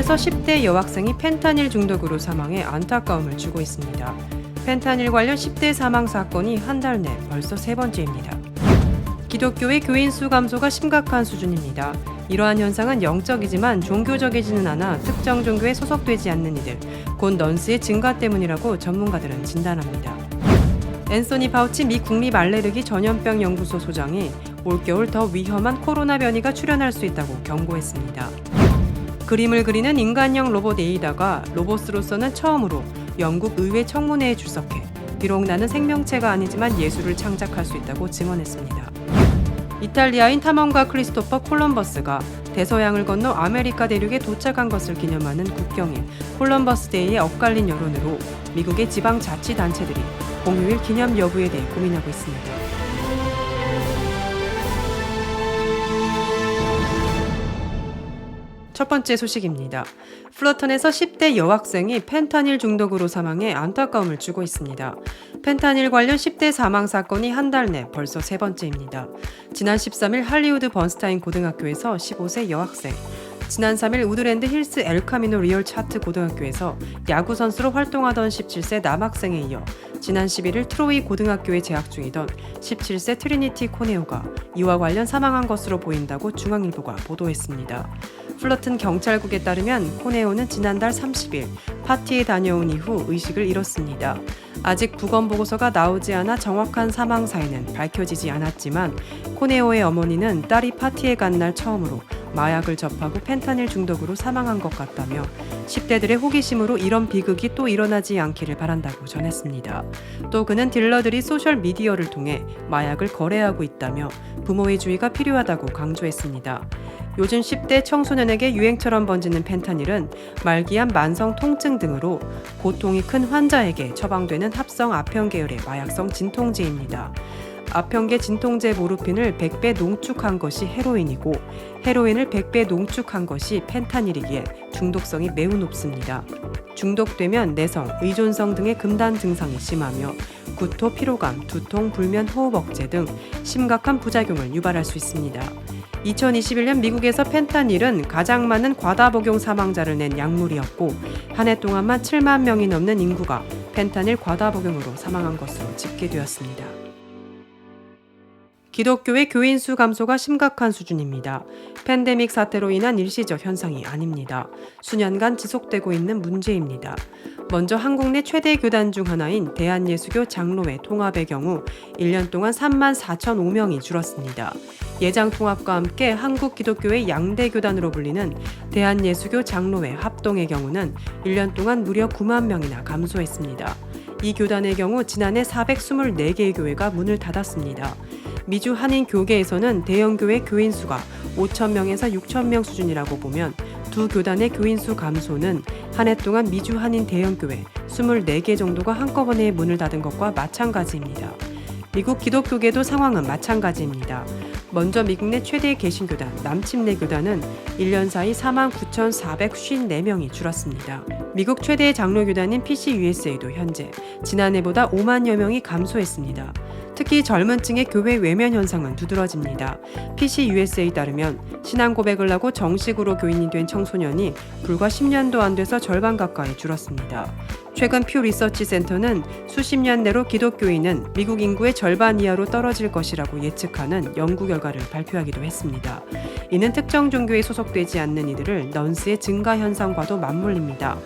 플러턴에서 10대 여학생이 펜타닐 중독으로 사망해 안타까움을 주고 있습니다. 펜타닐 관련 10대 사망 사건이 한 달 내 벌써 세 번째입니다. 기독교의 교인 수 감소가 심각한 수준입니다. 이러한 현상은 영적이지만 종교적이지는 않아 특정 종교에 소속되지 않는 이들, 곧 넌스의 증가 때문이라고 전문가들은 진단합니다. 앤소니 파우치 미 국립 알레르기 전염병 연구소 소장이 올겨울 더 위험한 코로나 변이가 출현할 수 있다고 경고했습니다. 그림을 그리는 인간형 로봇 에이다가 로봇으로서는 처음으로 영국 의회 청문회에 출석해 비록 나는 생명체가 아니지만 예술을 창작할 수 있다고 증언했습니다. 이탈리아인 탐험가 크리스토퍼 콜럼버스가 대서양을 건너 아메리카 대륙에 도착한 것을 기념하는 국경일 콜럼버스 데이에 엇갈린 여론으로 미국의 지방 자치 단체들이 공휴일 기념 여부에 대해 고민하고 있습니다. 첫 번째 소식입니다. 플러턴에서 10대 여학생이 펜타닐 중독으로 사망해 안타까움을 주고 있습니다. 펜타닐 관련 10대 사망 사건이 한 달 내 벌써 세 번째입니다. 지난 13일 할리우드 번스타인 고등학교에서 15세 여학생, 지난 3일 우드랜드 힐스 엘카미노 리얼 차트 고등학교에서 야구 선수로 활동하던 17세 남학생에 이어 지난 11일 트로이 고등학교에 재학 중이던 17세 트리니티 코네오가 이와 관련 사망한 것으로 보인다고 중앙일보가 보도했습니다. 플러튼 경찰국에 따르면 코네오는 지난달 30일 파티에 다녀온 이후 의식을 잃었습니다. 아직 부검 보고서가 나오지 않아 정확한 사망 사인은 밝혀지지 않았지만 코네오의 어머니는 딸이 파티에 간 날 처음으로 마약을 접하고 펜타닐 중독으로 사망한 것 같다며 10대들의 호기심으로 이런 비극이 또 일어나지 않기를 바란다고 전했습니다. 또 그는 딜러들이 소셜 미디어를 통해 마약을 거래하고 있다며 부모의 주의가 필요하다고 강조했습니다. 요즘 10대 청소년에게 유행처럼 번지는 펜타닐은 말기암 만성 통증 등으로 고통이 큰 환자에게 처방되는 합성 아편 계열의 마약성 진통제입니다. 아편계 진통제 모르핀을 100배 농축한 것이 헤로인이고 헤로인을 100배 농축한 것이 펜타닐이기에 중독성이 매우 높습니다. 중독되면 내성, 의존성 등의 금단 증상이 심하며 구토, 피로감, 두통, 불면, 호흡 억제 등 심각한 부작용을 유발할 수 있습니다. 2021년 미국에서 펜타닐은 가장 많은 과다 복용 사망자를 낸 약물이었고 한 해 동안만 7만 명이 넘는 인구가 펜타닐 과다 복용으로 사망한 것으로 집계되었습니다. 기독교의 교인 수 감소가 심각한 수준입니다. 팬데믹 사태로 인한 일시적 현상이 아닙니다. 수년간 지속되고 있는 문제입니다. 먼저 한국 내 최대 교단 중 하나인 대한예수교 장로회 통합의 경우 1년 동안 3만 4,005명이 줄었습니다. 예장 통합과 함께 한국 기독교의 양대 교단으로 불리는 대한예수교 장로회 합동의 경우는 1년 동안 무려 9만 명이나 감소했습니다. 이 교단의 경우 지난해 424개의 교회가 문을 닫았습니다. 미주 한인 교계에서는 대형 교회 교인 수가 5천 명에서 6천 명 수준이라고 보면 두 교단의 교인 수 감소는 한 해 동안 미주 한인 대형 교회 24개 정도가 한꺼번에 문을 닫은 것과 마찬가지입니다. 미국 기독교계도 상황은 마찬가지입니다. 먼저 미국 내 최대 개신교단 남침내 교단은 1년 사이 4만 9,454명이 줄었습니다. 미국 최대 장로교단인 PCUSA도 현재 지난해보다 5만여 명이 감소했습니다. 특히 젊은 층의 교회 외면 현상은 두드러집니다. PCUSA에 따르면 신앙 고백을 하고 정식으로 교인이 된 청소년이 불과 10년도 안 돼서 절반 가까이 줄었습니다. 최근 퓨 리서치 센터는 수십 년 내로 기독교인은 미국 인구의 절반 이하로 떨어질 것이라고 예측하는 연구 결과를 발표하기도 했습니다. 이는 특정 종교에 소속되지 않는 이들을 넌스의 증가 현상과도 맞물립니다.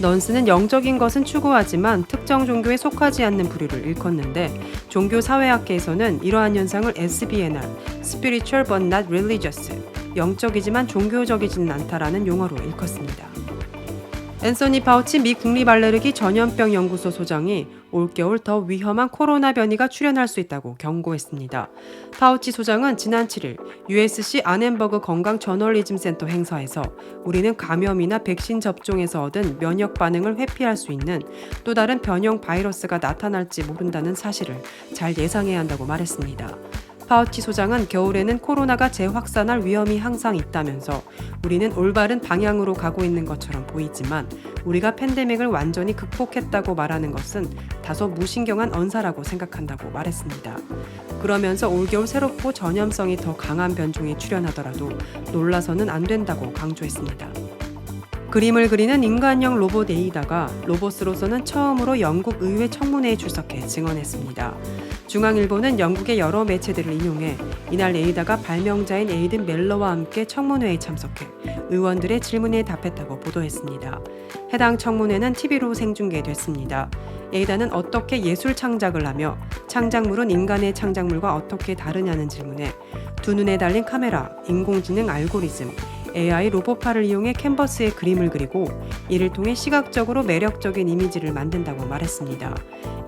넌스는 영적인 것은 추구하지만 특정 종교에 속하지 않는 부류를 일컫는데 종교 사회학계에서는 이러한 현상을 SBNR, Spiritual but not Religious, 영적이지만 종교적이지는 않다라는 용어로 일컫습니다. 앤서니 파우치 미 국립 알레르기 전염병 연구소 소장이 올겨울 더 위험한 코로나 변이가 출현할 수 있다고 경고했습니다. 파우치 소장은 지난 7일 USC 아넨버그 건강 저널리즘 센터 행사에서 우리는 감염이나 백신 접종에서 얻은 면역 반응을 회피할 수 있는 또 다른 변형 바이러스가 나타날지 모른다는 사실을 잘 예상해야 한다고 말했습니다. 파우치 소장은 겨울에는 코로나가 재확산할 위험이 항상 있다면서 우리는 올바른 방향으로 가고 있는 것처럼 보이지만 우리가 팬데믹을 완전히 극복했다고 말하는 것은 다소 무신경한 언사라고 생각한다고 말했습니다. 그러면서 올겨울 새롭고 전염성이 더 강한 변종이 출현하더라도 놀라서는 안 된다고 강조했습니다. 그림을 그리는 인간형 로봇 에이다가 로봇으로서는 처음으로 영국 의회 청문회에 출석해 증언했습니다. 중앙일보는 영국의 여러 매체들을 인용해 이날 에이다가 발명자인 에이든 멜러와 함께 청문회에 참석해 의원들의 질문에 답했다고 보도했습니다. 해당 청문회는 TV로 생중계됐습니다. 에이다는 어떻게 예술 창작을 하며 창작물은 인간의 창작물과 어떻게 다르냐는 질문에 두 눈에 달린 카메라, 인공지능 알고리즘, AI 로봇파를 이용해 캔버스에 그림을 그리고 이를 통해 시각적으로 매력적인 이미지를 만든다고 말했습니다.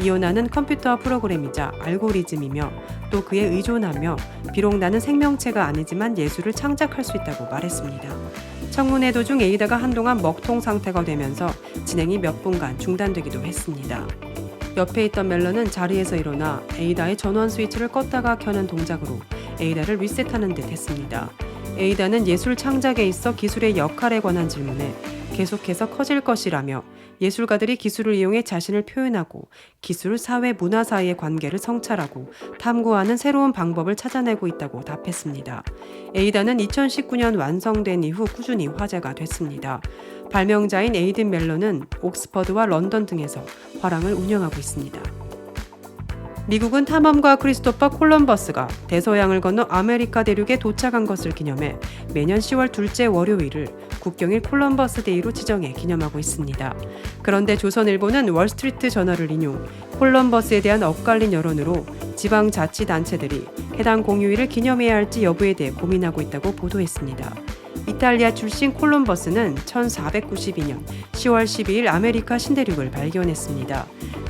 이온나는 컴퓨터 프로그램이자 알고리즘이며 또 그에 의존하며 비록 나는 생명체가 아니지만 예술을 창작할 수 있다고 말했습니다. 청문회 도중 에이다가 한동안 먹통 상태가 되면서 진행이 몇 분간 중단되기도 했습니다. 옆에 있던 멜런은 자리에서 일어나 에이다의 전원 스위치를 껐다가 켜는 동작으로 에이다를 리셋하는 듯 했습니다. 에이다는 예술 창작에 있어 기술의 역할에 관한 질문에 계속해서 커질 것이라며 예술가들이 기술을 이용해 자신을 표현하고 기술, 사회, 문화 사이의 관계를 성찰하고 탐구하는 새로운 방법을 찾아내고 있다고 답했습니다. 에이다는 2019년 완성된 이후 꾸준히 화제가 됐습니다. 발명자인 에이든 멜런은 옥스퍼드와 런던 등에서 화랑을 운영하고 있습니다. 미국은 탐험가 크리스토퍼 콜럼버스가 대서양을 건너 아메리카 대륙에 도착한 것을 기념해 매년 10월 둘째 월요일을 국경일 콜럼버스 데이로 지정해 기념하고 있습니다. 그런데 조선일보는 월스트리트 저널을 인용 콜럼버스에 대한 엇갈린 여론으로 지방자치단체들이 해당 공휴일을 기념해야 할지 여부에 대해 고민하고 있다고 보도했습니다. 이탈리아 출신 콜럼버스는 1492년 10월 12일 아메리카 신대륙을 발견했습니다.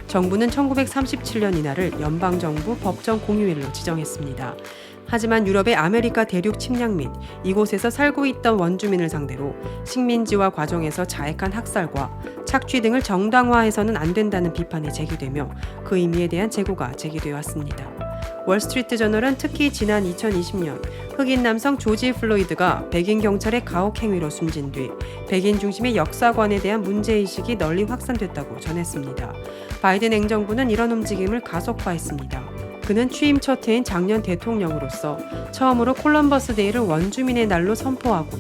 정부는 1937년 이날을 연방정부 법정 공휴일로 지정했습니다. 하지만 유럽의 아메리카 대륙 침략 및 이곳에서 살고 있던 원주민을 상대로 식민지화 과정에서 자액한 학살과 착취 등을 정당화해서는 안 된다는 비판이 제기되며 그 의미에 대한 재고가 제기되어 왔습니다. 월스트리트 저널은 특히 지난 2020년 흑인 남성 조지 플로이드가 백인 경찰의 가혹 행위로 숨진 뒤 백인 중심의 역사관에 대한 문제의식이 널리 확산됐다고 전했습니다. 바이든 행정부는 이런 움직임을 가속화했습니다. 그는 취임 첫 해인 작년 대통령으로서 처음으로 콜럼버스 데이를 원주민의 날로 선포하고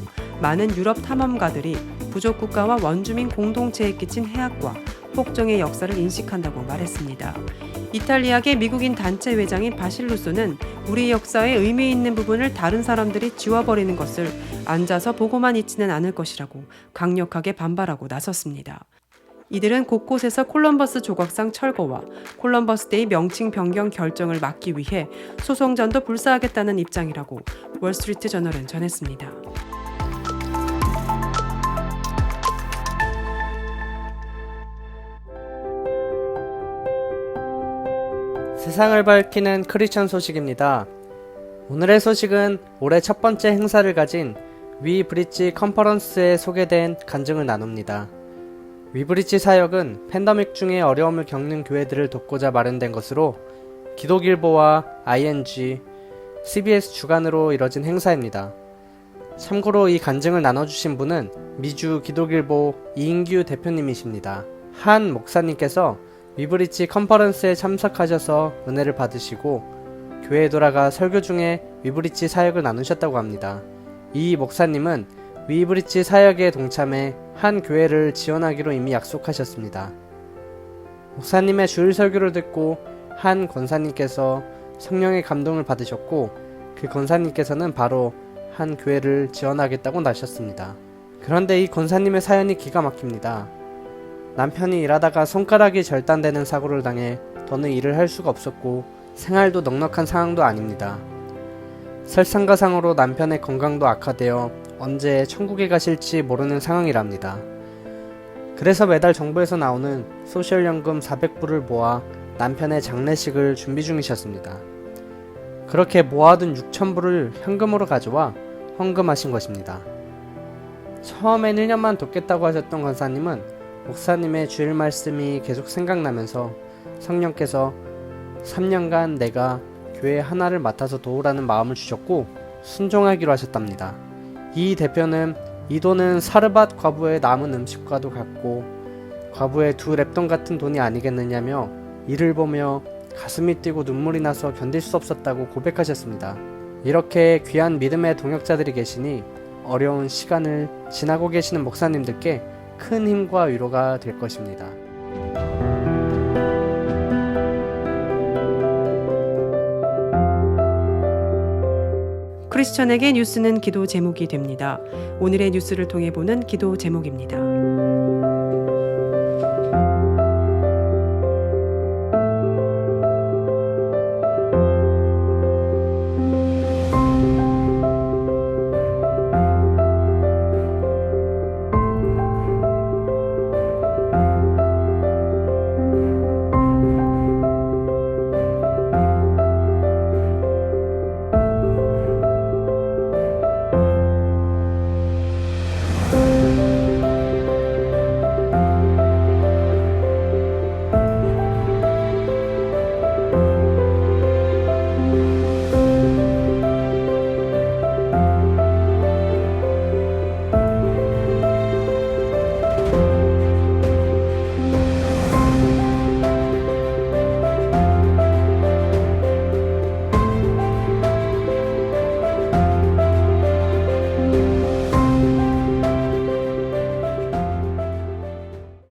많은 유럽 탐험가들이 부족 국가와 원주민 공동체에 끼친 해악과 폭정의 역사를 인식한다고 말했습니다. 이탈리아계 미국인 단체 회장인 바실루소는 우리 역사의 의미 있는 부분을 다른 사람들이 지워버리는 것을 앉아서 보고만 있지는 않을 것이라고 강력하게 반발하고 나섰습니다. 이들은 곳곳에서 콜럼버스 조각상 철거와 콜럼버스데이 명칭 변경 결정을 막기 위해 소송전도 불사하겠다는 입장이라고 월스트리트 저널은 전했습니다. 세상을 밝히는 크리스천 소식입니다. 오늘의 소식은 올해 첫 번째 행사를 가진 위 브릿지 컨퍼런스에 소개된 간증을 나눕니다. 위브리지 사역은 팬더믹 중에 어려움을 겪는 교회들을 돕고자 마련된 것으로 기독일보와 ING, CBS 주간으로 이뤄진 행사입니다. 참고로 이 간증을 나눠주신 분은 미주 기독일보 이인규 대표님이십니다. 한 목사님께서 위브리지 컨퍼런스에 참석하셔서 은혜를 받으시고 교회에 돌아가 설교 중에 위브리지 사역을 나누셨다고 합니다. 이 목사님은 위브리지 사역에 동참해 한 교회를 지원하기로 이미 약속하셨습니다. 목사님의 주일 설교를 듣고 한 권사님께서 성령의 감동을 받으셨고 그 권사님께서는 바로 한 교회를 지원하겠다고 나셨습니다. 그런데 이 권사님의 사연이 기가 막힙니다. 남편이 일하다가 손가락이 절단되는 사고를 당해 더는 일을 할 수가 없었고 생활도 넉넉한 상황도 아닙니다. 설상가상으로 남편의 건강도 악화되어 언제 천국에 가실지 모르는 상황이랍니다. 그래서 매달 정부에서 나오는 소셜연금 400불을 모아 남편의 장례식을 준비 중이셨습니다. 그렇게 모아둔 6,000불을 현금으로 가져와 헌금하신 것입니다. 처음엔 1년만 돕겠다고 하셨던 권사님은 목사님의 주일 말씀이 계속 생각나면서 성령께서 3년간 내가 교회 하나를 맡아서 도우라는 마음을 주셨고 순종하기로 하셨답니다. 이 대표는 이 돈은 사르밧 과부의 남은 음식과도 같고 과부의 두 랩돈 같은 돈이 아니겠느냐며 이를 보며 가슴이 뛰고 눈물이 나서 견딜 수 없었다고 고백하셨습니다. 이렇게 귀한 믿음의 동역자들이 계시니 어려운 시간을 지나고 계시는 목사님들께 큰 힘과 위로가 될 것입니다. 크리스천에게 뉴스는 기도 제목이 됩니다. 오늘의 뉴스를 통해 보는 기도 제목입니다.